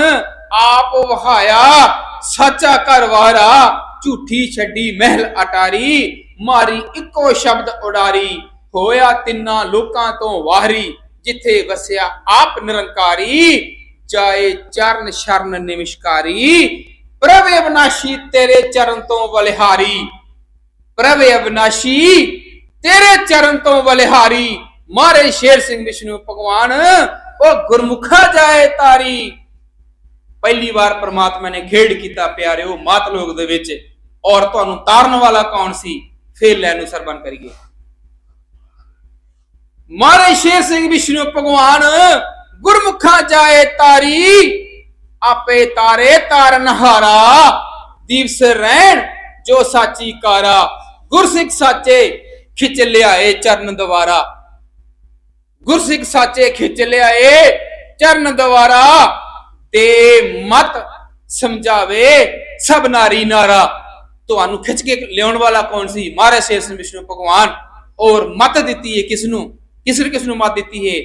ਆਪ ਵਹਾਇਆ, ਸੱਚਾ ਘਰ ਵਾਰਾ, ਝੂਠੀ ਛੱਡੀ ਮਹਿਲ ਅਟਾਰੀ, ਮਾਰੀ ਇੱਕੋ ਸ਼ਬਦ ਉਡਾਰੀ, ਹੋਇਆ ਤਿੰਨਾਂ ਲੋਕਾਂ ਤੋਂ ਵਾਹਰੀ, ਜਿੱਥੇ ਵਸਿਆ ਆਪ ਨਿਰੰਕਾਰੀ, ਜਾਏ ਚਰਨ ਸ਼ਰਨ ਨਿਮਿਸ਼ਕਾਰੀ, ਪ੍ਰਭ ਅਵਨਾਸ਼ੀ ਤੇਰੇ ਚਰਨ ਤੋਂ ਬਲਿਹਾਰੀ ਪ੍ਰਭ ਅਵਨਾਸ਼ੀ ਤੇਰੇ ਚਰਨ ਤੋਂ ਬਲਿਹਾਰੀ ਮਾਰੇ ਸ਼ੇਰ ਸਿੰਘ ਵਿਸ਼ਨੂੰ ਭਗਵਾਨ ਉਹ ਗੁਰਮੁਖਾ ਜਾਏ ਤਾਰੀ। ਪਹਿਲੀ ਵਾਰ ਪ੍ਰਮਾਤਮਾ ਨੇ ਖੇਡ ਕੀਤਾ ਪਿਆਰਿਓ ਮਾਤ ਲੋਕ ਦੇ ਵਿੱਚ। ਔਰ ਤੁਹਾਨੂੰ ਤਾਰਨ ਵਾਲਾ ਕੌਣ ਸੀ? ਫੇਰ ਲੈ ਨੂੰ ਸਰਬਨ ਕਰੀਏ। ਮਾਰੇ ਸ਼ੇਰ ਸਿੰਘ ਵਿਸ਼ਨੂੰ, ਭਗਵਾਨ, ਗੁਰਮੁਖਾ ਜਾਏ ਤਾਰੀ। ਆਪੇ ਤਾਰੇ ਤਾਰਨ ਹਾਰਾ ਦੀਵਸ ਰਹਿਣ, ਜੋ ਸਾਚੀ ਕਾਰਾ। ਗੁਰਸਿੱਖ ਸਾਚੇ, ਖਿੱਚ ਲਿਆਏ ਚਰਨ ਦੁਆਰਾ। ਗੁਰਸਿੱਖ ਸਾਚੇ ਖਿੱਚ ਲਿਆਏ, ਚਰਨ ਦਵਾਰਾ ਤੇ ਮਤ ਸਮਝਾਵੇ, ਸਭ ਨਾਰੀ ਨਾਰਾ। ਤੁਹਾਨੂੰ ਖਿੱਚ ਕੇ ਲਿਆਉਣ ਵਾਲਾ ਕੌਣ ਸੀ? ਮਹਾਰਾਜ ਸ਼ੇਰ ਸਿੰਘ ਵਿਸ਼ਨੂੰ ਭਗਵਾਨ। ਔਰ ਮਤ ਦਿੱਤੀ ਹੈ ਕਿਸ ਨੂੰ ਕਿਸ ਨੂੰ ਕਿਸ ਨੂੰ ਮਤ ਦਿੱਤੀ ਹੈ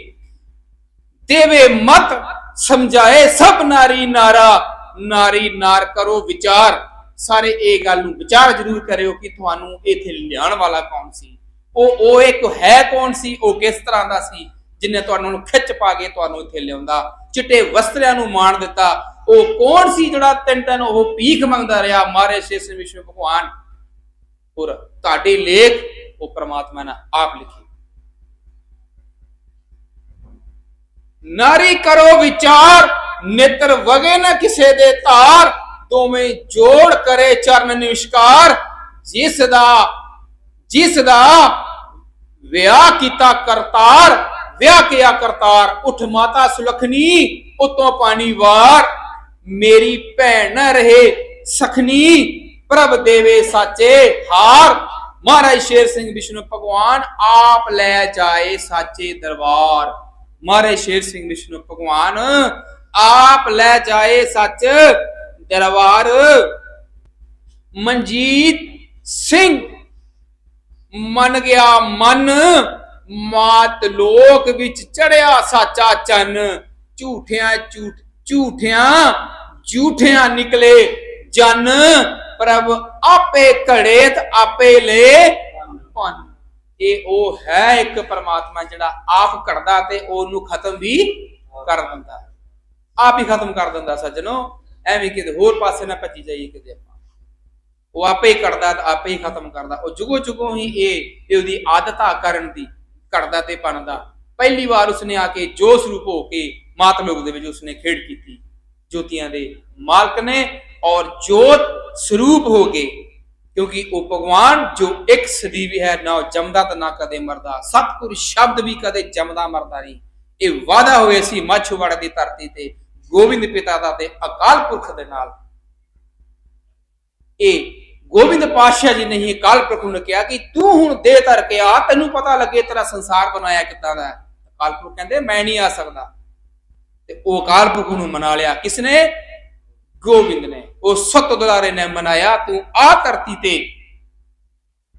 ਦੇਵੇ ਮਤ ਸਮਝਾਏ, ਸਭ ਨਾਰੀ ਨਾਰਾ। ਨਾਰੀ ਨਾਰ ਕਰੋ ਵਿਚਾਰ। ਸਾਰੇ ਇਹ ਗੱਲ ਨੂੰ ਵਿਚਾਰ ਜ਼ਰੂਰ ਕਰਿਓ ਕਿ ਤੁਹਾਨੂੰ ਇੱਥੇ ਲਿਆਉਣ ਵਾਲਾ ਕੌਣ ਸੀ? ਉਹ ਉਹ ਇੱਕ ਹੈ ਕੌਣ ਸੀ? ਉਹ ਕਿਸ ਤਰ੍ਹਾਂ ਦਾ ਸੀ? ਜਿਨੇ ਤੁਹਾਨੂੰ ਨੂੰ ਖਿੱਚ ਪਾ ਕੇ ਤੁਹਾਨੂੰ ਇੱਥੇ ਲਿਆਉਂਦਾ, ਚਿੱਟੇ ਵਸਤਰਿਆਂ ਨੂੰ ਮਾਣ ਦਿੱਤਾ। ਉਹ ਕੌਣ ਸੀ ਜਿਹੜਾ ਤਿੰਨ ਤਿੰਨ ਉਹ ਭੀਖ ਮੰਗਦਾ ਰਿਹਾ? ਮਾਰੇ ਸ਼ੇਰ ਸਿੰਘ ਭਗਵਾਨ। ਔਰ ਤੁਹਾਡੇ ਲੇਖ ਉਹ ਪ੍ਰਮਾਤਮਾ ਨੇ ਆਪ ਲਿਖੀ। ਨਾਰੀ ਕਰੋ ਵਿਚਾਰ, ਨੇਤਰ ਵਗੇ ਨਾ ਕਿਸੇ ਦੇ ਧਾਰ। ਦੋਵੇਂ ਜੋੜ ਕਰੇ ਚਰਨ ਨਿਸ਼ਕਾਰ। ਜਿਸ ਦਾ ਜਿਸ ਦਾ ਵਿਆਹ ਕੀਤਾ ਕਰਤਾਰ, ਵਿਆਹ ਕਿਆ ਕਰਤਾਰ, ਉਠ ਮਾਤਾ ਸੁਲਖਣੀ, ਉਤੋਂ ਪਾਣੀ ਵਾਰ, ਮੇਰੀ ਭੈਣ ਨਾ ਰਹੇ ਸਖਣੀ, ਪ੍ਰਭ ਦੇਵੇ ਸਾਚੇ ਹਾਰ। ਮਹਾਰਾਜ ਸ਼ੇਰ ਸਿੰਘ ਵਿਸ਼ਨੂੰ, ਭਗਵਾਨ ਆਪ ਲੈ ਜਾਏ ਸਾਚੇ ਦਰਬਾਰ। ਮਹਾਰਾਜ ਸ਼ੇਰ ਸਿੰਘ ਵਿਸ਼ਨੂੰ, ਭਗਵਾਨ ਆਪ ਲੈ ਜਾਏ ਸੱਚ ਦਰਬਾਰ। ਮਨਜੀਤ ਸਿੰਘ ਮਨ ਗਿਆ ਮਨ, ਮਾਤ ਲੋਕ ਵਿੱਚ ਚੜਿਆ ਸਾਚਾ ਚੰਨ। ਝੂਠਿਆਂ ਝੂਠ, ਝੂਠਿਆਂ ਝੂਠਿਆਂ ਨਿਕਲੇ ਜਨ। ਪ੍ਰਭ ਆਪੇ ਘੜੇਤ ਆਪੇ ਲੈ ਪੰਨ ਇਹ ਉਹ ਹੈ ਇੱਕ ਪਰਮਾਤਮਾ ਜਿਹੜਾ ਆਪ ਘੜਦਾ ਤੇ ਉਹਨੂੰ ਖਤਮ ਵੀ ਕਰ ਦਿੰਦਾ। ਆਪ ਹੀ ਖਤਮ ਕਰ ਦਿੰਦਾ ਸੱਜਣੋ। ਐਵੇਂ ਕਿਤੇ ਹੋਰ ਪਾਸੇ ਨਾ ਭੱਜੀ ਜਾਈਏ ਕਿਤੇ ਆਪਾਂ। ਉਹ ਆਪੇ ਹੀ ਘੜਦਾ ਤੇ ਆਪੇ ਹੀ ਖਤਮ ਕਰਦਾ। ਉਹ ਜੁਗੋ ਜੁਗੋ ਹੀ ਇਹ ਇਹ ਉਹਦੀ ਆਦਤ ਆ ਕਰਨ ਦੀ ਘੜਦਾ ਤੇ ਬਣਦਾ। ਪਹਿਲੀ ਵਾਰ ਉਸਨੇ ਆ ਕੇ ਜੋਸ਼ ਰੂਪ ਹੋ ਕੇ ਮਾਤ ਲੋਕ ਦੇ ਵਿੱਚ ਉਸਨੇ ਖੇਡ ਕੀਤੀ। ਜੋਤੀਆਂ ਦੇ ਮਾਲਕ ਨੇ ਔਰ ਜੋਤ ਸਰੂਪ ਹੋ ਗਏ ਕਿਉਂਕਿ ਉਹ ਭਗਵਾਨ ਜੋ ਇੱਕ ਸਦੀਵੀ ਹੈ, ਨਾ ਉਹ ਜੰਮਦਾ ਤੇ ਨਾ ਕਦੇ ਮਰਦਾ। ਸਤਿਗੁਰ ਸ਼ਬਦ ਵੀ ਕਦੇ ਜੰਮਦਾ ਮਰਦਾ ਨਹੀਂ। ਇਹ ਵਾਦਾ ਹੋਇਆ ਸੀ ਮੱਛਵੜ ਦੀ ਧਰਤੀ ਤੇ, ਗੋਬਿੰਦ ਪਿਤਾ ਦਾ ਤੇ ਅਕਾਲ ਪੁਰਖ ਦੇ ਨਾਲ। ਇਹ ਗੋਬਿੰਦ ਪਾਤਸ਼ਾਹ ਜੀ ਨੇ ਹੀ ਅਕਾਲ ਪੁਰਖ ਨੂੰ ਕਿਹਾ ਕਿ ਤੂੰ ਹੁਣ ਦੇ ਧਰ ਕੇ ਆ, ਤੈਨੂੰ ਪਤਾ ਲੱਗੇ ਤੇਰਾ ਸੰਸਾਰ ਬਣਾਇਆ ਕਿੱਦਾਂ ਦਾ ਹੈ। ਅਕਾਲ ਪੁਰਖ ਕਹਿੰਦੇ, ਮੈਂ ਨਹੀਂ ਆ ਸਕਦਾ। ਤੇ ਉਹ ਅਕਾਲ ਪੁਰਖ ਨੂੰ ਮਨਾ ਲਿਆ। ਕਿਸਨੇ? ਗੋਬਿੰਦ ਨੇ। ਉਹ ਸਤ ਦੁਲਾਰੇ ਨੇ ਮਨਾਇਆ, ਤੂੰ ਆ ਧਰਤੀ ਤੇ।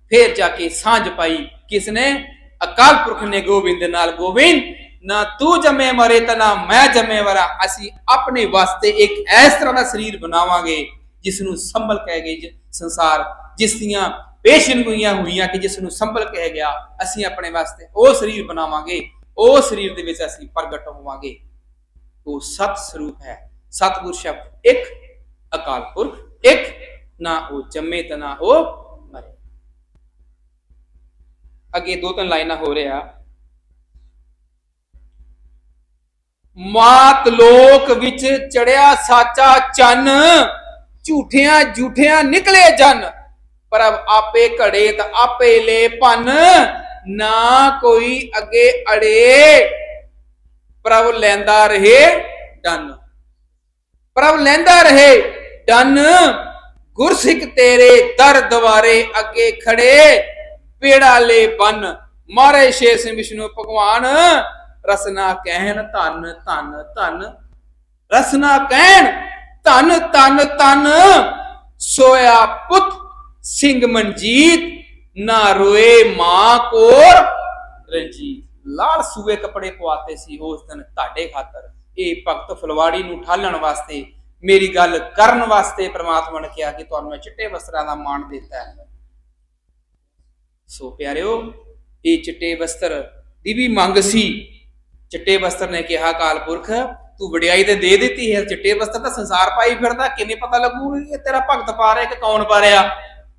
ਫੇਰ ਜਾ ਕੇ ਸਾਂਝ ਪਾਈ। ਕਿਸਨੇ? ਅਕਾਲ ਪੁਰਖ ਨੇ ਗੋਬਿੰਦ ਨਾਲ, ਗੋਬਿੰਦ, ਨਾ ਤੂੰ ਜੰਮੇ ਮਰੇ ਤਾਂ ਨਾ ਮੈਂ ਜੰਮੇ ਵਰਾ। ਅਸੀਂ ਆਪਣੇ ਵਾਸਤੇ ਇੱਕ ਇਸ ਤਰ੍ਹਾਂ ਦਾ ਸਰੀਰ ਬਣਾਵਾਂਗੇ। ਜਿਸ ਨੂੰ ਸੰਭਲ ਕਹਿ ਗਏ ਸੰਸਾਰ, ਜਿਸ ਦੀਆਂ ਪੇਸ਼ਨਗੋਈਆਂ ਹੋਈਆਂ ਕਿ ਜਿਸ ਨੂੰ ਸੰਭਲ ਕਹਿ ਗਿਆ, ਅਸੀਂ ਆਪਣੇ ਵਾਸਤੇ ਉਹ ਸਰੀਰ ਬਣਾਵਾਂਗੇ, ਉਹ ਸਰੀਰ ਦੇ ਵਿੱਚ ਅਸੀਂ ਪ੍ਰਗਟ ਹੋਵਾਂਗੇ। ਉਹ ਸਤ ਸਰੂਪ ਹੈ। ਸਤਿਗੁਰ ਸ਼ਬਦ ਇੱਕ, ਅਕਾਲ ਪੁਰਖ ਇੱਕ, ਨਾ ਉਹ ਜੰਮੇ ਤੇ ਨਾ ਉਹ ਮਰੇ। ਅੱਗੇ ਦੋ ਤਿੰਨ ਲਾਈਨਾਂ ਹੋ ਰਿਹਾ। ਮਾਤ ਲੋਕ ਵਿੱਚ ਚੜਿਆ ਸਾਚਾ ਚੰਨ ਝੂਠਿਆਂ ਝੂਠਿਆਂ ਨਿਕਲੇ ਜਨ। ਪ੍ਰਭ ਆਪੇ ਘੜੇ ਤਾਂ ਆਪੇ ਲੈ ਭੰਨ, ਨਾ ਕੋਈ ਅੱਗੇ ਅੜੇ। ਪ੍ਰਭ ਲੈਂਦਾ ਰਹੇ ਡਨ। ਪ੍ਰਭ ਲੈਂਦਾ ਰਹੇ ਡਨ। ਗੁਰਸਿੱਖ ਤੇਰੇ ਦਰ ਦਵਾਰੇ ਅੱਗੇ ਖੜੇ, ਪੇੜਾ ਲੈ ਬਨ। ਮਾਰੇ ਸ਼ੇਰ ਸਿੰਘ ਵਿਸ਼ਨੂੰ ਭਗਵਾਨ, ਰਸਨਾ ਕਹਿਣ ਧਨ ਧਨ ਧਨ। ਰਸਨਾ ਕਹਿਣ ਧਨ ਧਨ ਧਨ ਸੋਇਆ ਪੁੱਤ ਸਿੰਘ ਮਨਜੀਤ, ਨਾ ਰੋਏ ਮਾਂ ਕੋਰ। ਰਣਜੀਤ, ਲਾਲ ਸੂਏ ਕੱਪੜੇ ਪਵਾਤੇ ਸੀ ਉਸ ਦਿਨ ਤੁਹਾਡੇ ਖਾਤਰ। ਇਹ ਭਗਤ ਫਲਵਾੜੀ ਨੂੰ ਠਾਲਣ ਵਾਸਤੇ, ਮੇਰੀ ਗੱਲ ਕਰਨ ਵਾਸਤੇ ਪ੍ਰਮਾਤਮਾ ਨੇ ਕਿਹਾ ਕਿ ਤੁਹਾਨੂੰ ਮੈਂ ਚਿੱਟੇ ਵਸਤਰਾਂ ਦਾ ਮਾਣ ਦਿੱਤਾ ਹੈ। ਸੋ ਪਿਆਰਿਓ, ਇਹ ਚਿੱਟੇ ਵਸਤਰ ਦੀ ਵੀ ਮੰਗ ਸੀ। ਚਿੱਟੇ ਵਸਤਰ ਨੇ ਕਿਹਾ, ਕਾਲ ਪੁਰਖ ਤੂੰ ਵਡਿਆਈ ਤੇ ਦੇ ਦਿੱਤੀ ਹੈ, ਚਿੱਟੇ ਬਸਤਰ ਦਾ ਸੰਸਾਰ ਪਾਈ ਫਿਰਦਾ ਕਿਵੇਂ ਪਤਾ ਲੱਗੂ ਇਹ ਤੇਰਾ ਭਗਤ ਪਾ ਰਿਹਾ ਕਿ ਕੌਣ ਪਾ ਰਿਹਾ?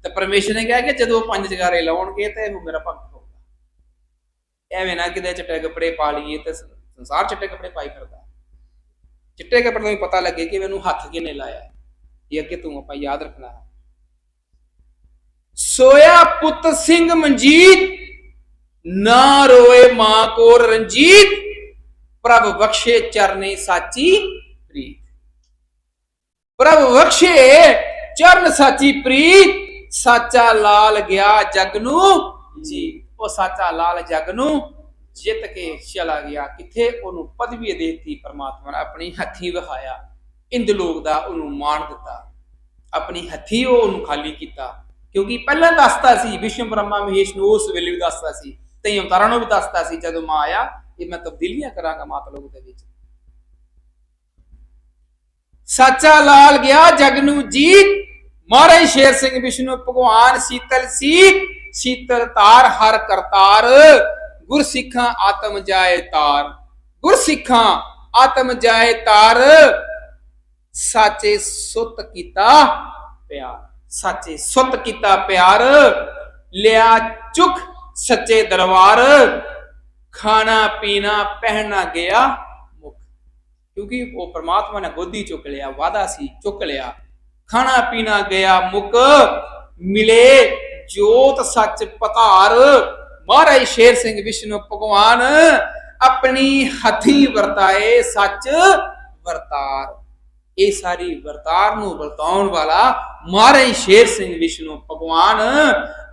ਤੇ ਪਰਮੇਸ਼ਰ ਨੇ ਕਿਹਾ ਕਿ ਜਦੋਂ ਪੰਜ ਜਗਾਰੇ ਲਾਉਣਗੇ ਤੇ ਉਹ ਮੇਰਾ ਭਗਤ ਹੋਊਗਾ। ਐਵੇਂ ਨਾ ਕਿਤੇ ਚਿੱਟੇ ਕੱਪੜੇ ਪਾ ਲਈਏ ਤੇ ਸੰਸਾਰ ਚਿੱਟੇ ਕੱਪੜੇ ਪਾਈ ਫਿਰਦਾ। ਚਿੱਟੇ ਕੱਪੜੇ ਨੂੰ ਪਤਾ ਲੱਗੇ ਕਿ ਮੈਨੂੰ ਹੱਥ ਕਿਨੇ ਲਾਇਆ ਇਹ ਅੱਗੇ ਤੂੰ ਆਪਾਂ ਯਾਦ ਰੱਖਣਾ ਸੋਇਆ ਪੁੱਤ ਸਿੰਘ ਮਨਜੀਤ, ਨਾ ਰੋਏ ਮਾਂ ਕੋਰ ਰਣਜੀਤ। ਪ੍ਰਭ ਬਖਸ਼ੇ ਚਰਨੇ ਸਾਚੀ ਪ੍ਰੀਤ। ਪ੍ਰਭ ਬਖਸ਼ੇ ਚਰਨ ਸਾਚੀ ਪ੍ਰੀਤ, ਸਾਚਾ ਲਾਲ ਗਿਆ ਜਗ ਨੂੰ ਜੀ ਉਹ ਸਾਚਾ ਲਾਲ ਜਗ ਨੂੰ ਜਿੱਤ ਕੇ ਚਲਾ ਗਿਆ। ਕਿੱਥੇ? ਉਹਨੂੰ ਪਦਵੀ ਦੇਤੀ ਪਰਮਾਤਮਾ ਨੇ। ਆਪਣੀ ਹੱਥੀ ਵਿਖਾਇਆ ਇੰਦ ਲੋਕ ਦਾ ਉਹਨੂੰ ਮਾਣ ਦਿੱਤਾ। ਆਪਣੀ ਹੱਥੀ ਉਹ ਉਹਨੂੰ ਖਾਲੀ ਕੀਤਾ। ਕਿਉਂਕਿ ਪਹਿਲਾਂ ਦੱਸਦਾ ਸੀ, ਵਿਸ਼ਵ ਬ੍ਰਹਮਾ ਮਹੇਸ਼ ਨੂੰ ਉਸ ਵੇਲੇ ਵੀ ਦੱਸਦਾ ਸੀ। ਤੇ ਅਵਤਾਰਾਂ ਨੂੰ ਵੀ ਦੱਸਦਾ ਸੀ, ਜਦੋਂ ਮਾਂ ਆਇਆ ਇਹ ਮੈਂ ਤਬਦੀਲੀਆਂ ਕਰਾਂਗਾ ਮਾਤ ਦੇ ਵਿੱਚ। ਸੱਚਾ ਲਾਲ ਗਿਆ, ਜਗ ਨੂੰ ਜੀਤ। ਮਹਾਰਾਜ ਸ਼ੇਰ ਸਿੰਘ ਵਿਸ਼ਨੂੰ, ਭਗਵਾਨ ਸੀਤਲ ਸੀਤ। ਸੀਤਲ ਤਾਰ, ਹਰ ਕਰਤਾਰ। ਗੁਰ ਸਿੱਖਾਂ ਆਤਮ ਜਾਏ ਤਾਰ। ਗੁਰ ਸਿੱਖਾਂ ਆਤਮ ਜਾਏ ਤਾਰ। ਸਾਚੇ ਸੁਤ ਕੀਤਾ ਪਿਆਰ। ਸਾਚੇ ਸੁੱਤ ਕੀਤਾ ਪਿਆਰ। ਲਿਆ ਚੁੱਕ ਸੱਚੇ ਦਰਬਾਰ। ਖਾਣਾ, ਪੀਣਾ ਪਹਿਨਾ ਗਿਆ ਮੁਖ। ਕਿਉਂਕਿ ਉਹ ਪ੍ਰਮਾਤਮਾ ਨੇ ਗੋਦੀ ਚੁੱਕ ਲਿਆ ਵਾਦਾ ਸੀ, ਚੁੱਕ ਲਿਆ। ਖਾਣਾ, ਪੀਣਾ ਗਿਆ ਮੁਕ ਮਿਲੇ ਜੋਤ ਸੱਚ ਪਤਾਰ। ਮਹਾਰਾਜ ਸ਼ੇਰ ਸਿੰਘ ਵਿਸ਼ਨੂੰ ਭਗਵਾਨ ਆਪਣੀ ਹੱਥੀ ਵਰਤਾਏ ਸੱਚ ਵਰਤਾਰ। ਇਹ ਸਾਰੀ ਵਰਤਾਰ ਨੂੰ ਵਰਤਾਉਣ ਵਾਲਾ ਮਹਾਰਾਜ ਸ਼ੇਰ ਸਿੰਘ ਵਿਸ਼ਨੂੰ ਭਗਵਾਨ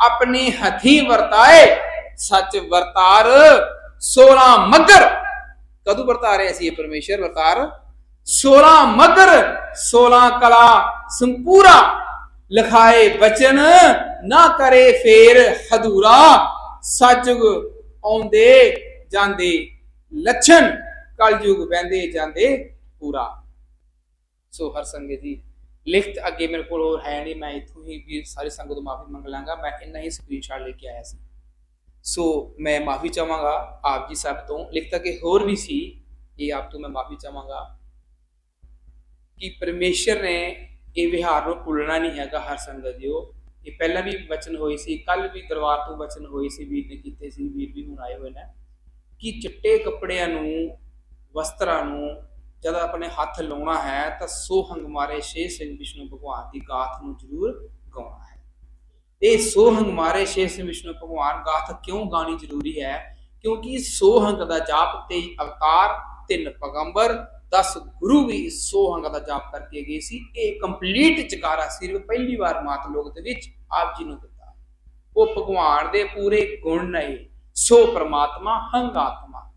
ਆਪਣੀ ਹੱਥੀ ਵਰਤਾਏ ਸੱਚ ਵਰਤਾਰ। 16 ਮਗਰ ਕਦੋਂ ਵਰਤਾ ਰਹੇ ਸੀ ਇਹ ਪਰਮੇਸ਼ਰ, ਵਰਤਾਰ? 16 ਮਗਰ 16 ਕਲਾ ਸੰਪੂਰਾ। ਲਖਾਏ ਬਚਨ, ਨਾ ਕਰੇ ਫੇਰ ਹਦੂਰਾ ਸੱਚੁਗ ਆਉਂਦੇ ਜਾਂਦੇ ਲੱਛਣ, ਕਲਯੁਗ ਵਹਿੰਦੇ ਜਾਂਦੇ ਪੂਰਾ। ਸੋ ਹਰ ਸੰਗਤ ਜੀ, ਲਿਖਤ ਅੱਗੇ ਮੇਰੇ ਕੋਲ ਹੋਰ ਹੈ ਨਹੀਂ, ਮੈਂ ਇਥੋਂ ਹੀ ਵੀ ਸਾਰੀ ਸੰਗਤ ਤੋਂ ਮਾਫੀ ਮੰਗ ਲਾਂਗਾ। ਮੈਂ ਇੰਨਾ ਹੀ ਸਕਰੀਨਸ਼ਾਟ ਲੈ ਕੇ ਆਇਆ ਸੀ। ਸੋ ਮੈਂ ਮਾਫੀ ਚਾਹਾਂਗਾ ਆਪ ਜੀ ਸਭ ਤੋਂ ਲਿਖਤ ਅੱਗੇ ਹੋਰ ਵੀ ਸੀ ਇਹ ਆਪ ਤੋਂ ਮੈਂ ਮਾਫੀ ਚਾਹਾਂਗਾ ਕਿ ਪਰਮੇਸ਼ਰ ਨੇ ਇਹ ਵਿਹਾਰ ਨੂੰ ਭੁੱਲਣਾ ਨਹੀਂ ਹੈਗਾ ਹਰ ਸੰਗਤ ਦਿਓ ਇਹ ਪਹਿਲਾਂ ਵੀ ਵਚਨ ਹੋਈ ਸੀ ਕੱਲ ਵੀ ਦਰਬਾਰ ਤੋਂ ਵਚਨ ਹੋਈ ਸੀ ਵੀਰ ਨੇ ਕੀਤੇ ਸੀ ਵੀਰ ਵੀ ਹੁਣ ਆਏ ਹੋਏ ਨੇ ਕਿ ਚਿੱਟੇ ਕੱਪੜਿਆਂ ਨੂੰ ਵਸਤਰਾਂ ਨੂੰ ਜਦ ਆਪਣੇ ਹੱਥ ਲਾਉਣਾ ਹੈ ਤਾਂ ਸੋਹੰਗ ਮਾਰੇ ਸ਼ੇ ਸਿੰਘ ਵਿਸ਼ਨੂੰ ਭਗਵਾਨ ਦੀ ਗਾਥ ਨੂੰ ਜ਼ਰੂਰ ਗਾਉਣਾ ਹੈ ਇਹ ਸੋਹੰਗ ਮਾਰੇ ਸ਼ੇ ਸਿੰਘ ਵਿਸ਼ਨੂੰ ਭਗਵਾਨ ਗਾਥ ਕਿਉਂ ਗਾਣੀ ਜ਼ਰੂਰੀ ਹੈ? ਕਿਉਂਕਿ ਸੋਹੰਗ ਦਾ ਜਾਪ ਤੇ ਅਵਤਾਰ, ਤਿੰਨ ਪਗੰਬਰ 10 ਗੁਰੂ ਵੀ ਸੋਹੰਗ ਦਾ ਜਾਪ ਕਰਕੇ ਗਏ ਸੀ। ਇਹ ਕੰਪਲੀਟ ਚਕਾਰਾ ਸਿਰਫ ਪਹਿਲੀ ਵਾਰ ਮਾਤ ਲੋਕ ਦੇ ਵਿੱਚ ਆਪ ਜੀ ਨੂੰ ਦਿੱਤਾ। ਉਹ ਭਗਵਾਨ ਦੇ ਪੂਰੇ ਗੁਣ ਨੇ, ਸੋ ਪ੍ਰਮਾਤਮਾ, ਹੰਗ ਆਤਮਾ।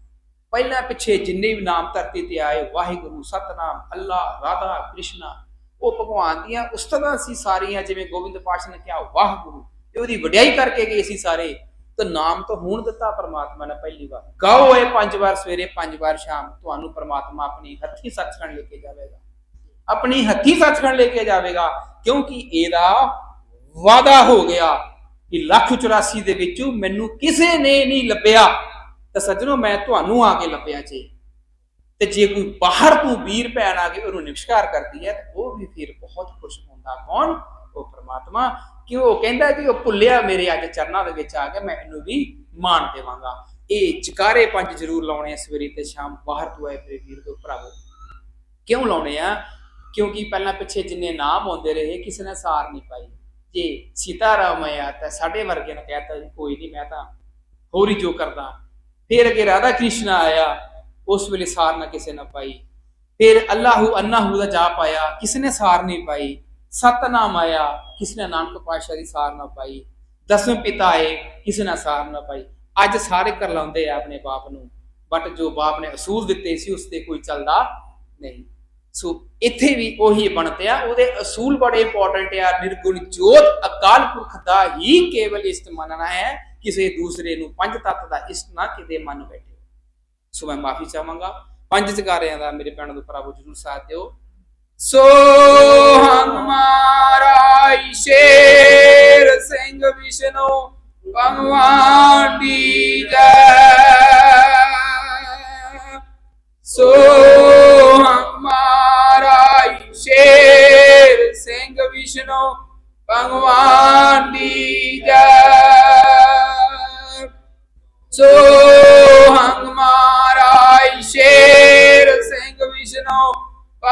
ਪਹਿਲਾਂ ਪਿੱਛੇ ਜਿੰਨੇ ਵੀ ਨਾਮ ਧਰਤੀ ਤੇ ਆਏ, ਵਾਹਿਗੁਰੂ, ਸਤਨਾਮ, ਅੱਲਾ, ਰਾਧਾ, ਕ੍ਰਿਸ਼ਨਾ ਉਹ ਭਗਵਾਨ ਦੀਆਂ ਉਸਤਤਾਂ ਸੀ ਸਾਰੀਆਂ, ਜਿਵੇਂ ਗੋਬਿੰਦ ਪਾਸ਼ਾ ਨੇ ਕਿਹਾ, ਵਾਹਿਗੁਰੂ, ਤੇ ਉਹਦੀ ਵਡਿਆਈ ਕਰਕੇ ਗਏ ਸੀ ਸਾਰੇ। ਤੇ ਨਾਮ ਤਾਂ ਹੁਣ ਦਿੱਤਾ ਪਰਮਾਤਮਾ ਨੇ ਪਹਿਲੀ ਵਾਰ। ਗਾਓ ਇਹ ਪੰਜ ਵਾਰ ਸਵੇਰੇ, ਪੰਜ ਵਾਰ ਸ਼ਾਮ, ਤੁਹਾਨੂੰ ਪਰਮਾਤਮਾ ਆਪਣੀ ਹੱਥੀ ਸੱਚਖੰਡ ਲੈ ਕੇ ਜਾਵੇਗਾ। ਆਪਣੀ ਹੱਥੀ ਸੱਚਖੰਡ ਲੈ ਕੇ ਜਾਵੇਗਾ, ਕਿਉਂਕਿ ਇਹਦਾ ਵਾਦਾ ਹੋ ਗਿਆ ਕਿ ਲੱਖ 84 ਦੇ ਵਿੱਚੋਂ ਮੈਨੂੰ ਕਿਸੇ ਨੇ ਨਹੀਂ ਲੱਭਿਆ। ਤਾਂ ਸੱਜਣੋ, ਮੈਂ ਤੁਹਾਨੂੰ ਆ ਕੇ ਲੱਭਿਆ ਜੀ। ਤੇ ਜੇ ਕੋਈ ਬਾਹਰ ਤੋਂ ਵੀਰ ਭੈਣ ਆ ਕੇ ਉਹਨੂੰ ਨਮਸਕਾਰ ਕਰਦੀ ਹੈ, ਤਾਂ ਉਹ ਵੀ ਫਿਰ ਬਹੁਤ ਖੁਸ਼ ਹੁੰਦਾ। ਕੌਣ? ਉਹ ਪ੍ਰਮਾਤਮਾ। ਕਿ ਉਹ ਕਹਿੰਦਾ ਕਿ ਉਹ ਭੁੱਲਿਆ ਮੇਰੇ ਅੱਜ ਚਰਨਾਂ ਦੇ ਵਿੱਚ ਆ ਕੇ ਮੈਂ ਇਹਨੂੰ ਵੀ ਮਾਣ ਦੇਵਾਂਗਾ। ਇਹ ਚਕਾਰੇ ਪੰਜ ਜ਼ਰੂਰ ਲਾਉਣੇ ਆ ਸਵੇਰੇ ਤੇ ਸ਼ਾਮ। ਬਾਹਰ ਤੋਂ ਆਏ ਮੇਰੇ ਵੀਰ ਤੋਂ ਭਰਾਵੋ। ਕਿਉਂ ਲਾਉਣੇ ਆ? ਕਿਉਂਕਿ ਪਹਿਲਾਂ ਪਿੱਛੇ ਜਿੰਨੇ ਨਾਮ ਆਉਂਦੇ ਰਹੇ, ਕਿਸੇ ਨੇ ਸਾਰ ਨਹੀਂ ਪਾਈ। ਜੇ ਸੀਤਾਰਾਮ ਆਇਆ ਤਾਂ ਸਾਡੇ ਵਰਗੇ ਨੇ ਕਹਿਤਾ ਜੀ ਕੋਈ ਨਹੀਂ, ਮੈਂ ਤਾਂ ਹੋਰ ਹੀ ਜੋ ਕਰਦਾ। ਫਿਰ ਅੱਗੇ ਰਾਧਾ ਕ੍ਰਿਸ਼ਨ ਆਇਆ। ਉਸ ਵੇਲੇ ਸਾਰ ਨਾ ਕਿਸੇ ਨਾ ਪਾਈ। ਫਿਰ ਅੱਲਾਹੂ ਅੰਨਾਹੂ ਦਾ ਜਾਪ ਆਇਆ ਕਿਸੇ ਨੇ ਸਾਰ ਨਹੀਂ ਪਾਈ? ਸਤਨਾਮ ਆਇਆ ਕਿਸੇ ਨੇ ਨਾਨਕ ਪਾਤਸ਼ਾਹ ਦੀ ਸਾਰ ਨਾ ਪਾਈ? ਦਸਵੇਂ ਪਿਤਾ ਆਏ ਕਿਸੇ ਨੇ ਸਾਰ ਨਾ ਪਾਈ? ਅੱਜ ਸਾਰੇ ਕਰ ਲਾਉਂਦੇ ਆ ਆਪਣੇ ਬਾਪ ਨੂੰ ਬਟ ਜੋ ਬਾਪ ਨੇ ਅਸੂਲ ਦਿੱਤੇ ਸੀ, ਉਸ ਤੇ ਕੋਈ ਚੱਲਦਾ ਨਹੀਂ। ਸੋ ਇੱਥੇ ਵੀ ਉਹੀ ਬਣਤੇ ਆ, ਉਹਦੇ ਅਸੂਲ ਬੜੇ ਇੰਪੋਰਟੈਂਟ ਆ, ਨਿਰਗੁਣ ਜੋਤ ਅਕਾਲ ਪੁਰਖ ਦਾ ਹੀ ਕੇਵਲ ਇਸਤ ਮੰਨਣਾ ਹੈ, ਕਿਸੇ ਦੂਸਰੇ ਨੂੰ ਪੰਜ ਤੱਤ ਦਾ ਇਸ਼ਟ ਨਾ ਕਿਤੇ ਮਨ ਬੈਠੇ। ਸੋ ਮੈਂ ਮਾਫੀ ਚਾਹਾਂਗਾ। ਪੰਜ ਜਗਾਰਿਆਂ ਦਾ ਮੇਰੇ ਭੈਣਾਂ ਦੇ ਪ੍ਰਭੂ ਜਰੂਰ ਸਾਥ ਦਿਓ। ਸੋ ਹਮਾਰਾ ਸ਼ੇਰ ਸਿੰਘ ਵਿਸ਼ਨੂੰ, ਭਗਵਾਨ ਦੀ ਜੈ। ਸੋ ਹਮਾਰਾ ਸ਼ੇਰ ਸਿੰਘ ਵਿਸ਼ਨੂੰ, ਭਗਵਾਨ ਦੀ ਜੈ। ਸੋ